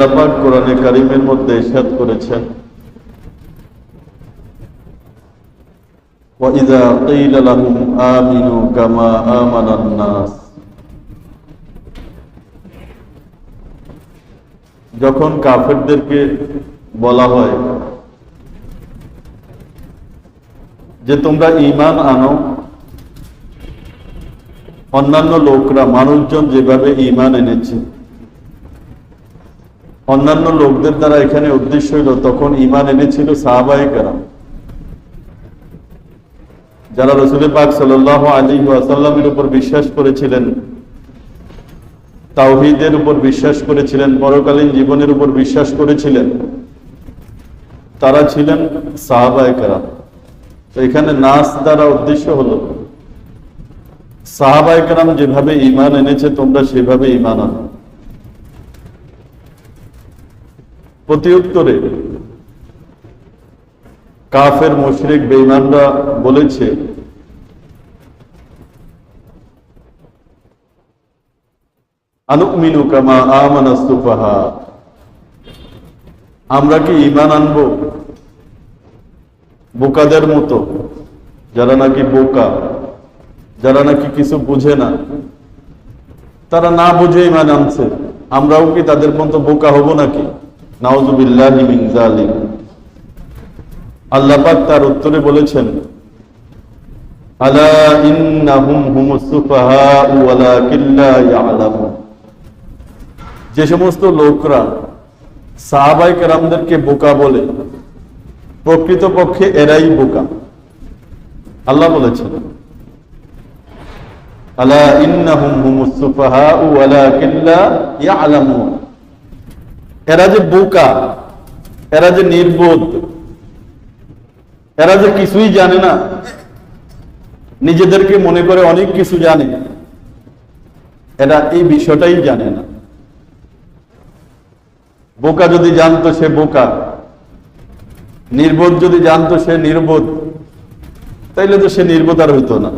পাক কোরআনে কারিমের মধ্যে ইরশাদ করেছেন وَإِذَا قِيلَ لَهُمْ آمِنُوا كَمَا آمَنَ النَّاسُ যখন কাফেরদেরকে বলা হয় যে তোমরা ঈমান আনো অন্যান্য লোকরা মানুষজন যেভাবে ঈমান এনেছে অন্যান্য লোকদের দ্বারা এখানে উদ্দেশ্য হইল, তখন ইমান এনেছিল সাহাবাই কারাম। যারা রসুল পাক সাল আলী আসাল্লামের উপর বিশ্বাস করেছিলেন, তাওহিদের উপর বিশ্বাস করেছিলেন, পরকালীন জীবনের উপর বিশ্বাস করেছিলেন, তারা ছিলেন সাহাবায় কারাম। তো এখানে নাচ দ্বারা উদ্দেশ্য হলো, সাহাবায় কারাম যেভাবে ইমান এনেছে, তোমরা সেভাবে ইমান আনো। প্রতি উত্তরে কাফের মুশরিক বেঈমানরা বলেছে, আনুমিনু কামা আমানা সুফাহা আমরা কি ঈমান আনব? বোকাদের মতো, যারা নাকি বোকা, যারা নাকি কিছু বুঝে না, তারা না বুঝে ইমান আনছে, আমরাও কি তাদের মতো বোকা হব নাকি? জালিম তার উত্তরে বলেছেন যে সমস্ত লোকরা সাহাবাই কেরামদেরকে বোকা বলে, প্রকৃতপক্ষে এরাই বোকা। আল্লাহ বলেছেন, আলা ইন্নাহুম হুমুস সুফাহাউ ওয়ালাকিন লা ইয়ালামুন। এরা যে বোকা, এরা যে নির্বোধ, এরা যে কিছুই জানে না, নিজেদেরকে মনে করে অনেক কিছু জানে, এরা এই বিষয়টাই জানে না। বোকা যদি জানতো সে বোকা, নির্বোধ যদি জানতো সে নির্বোধ, তাইলে তো সে নির্বোধ আর হইতো না।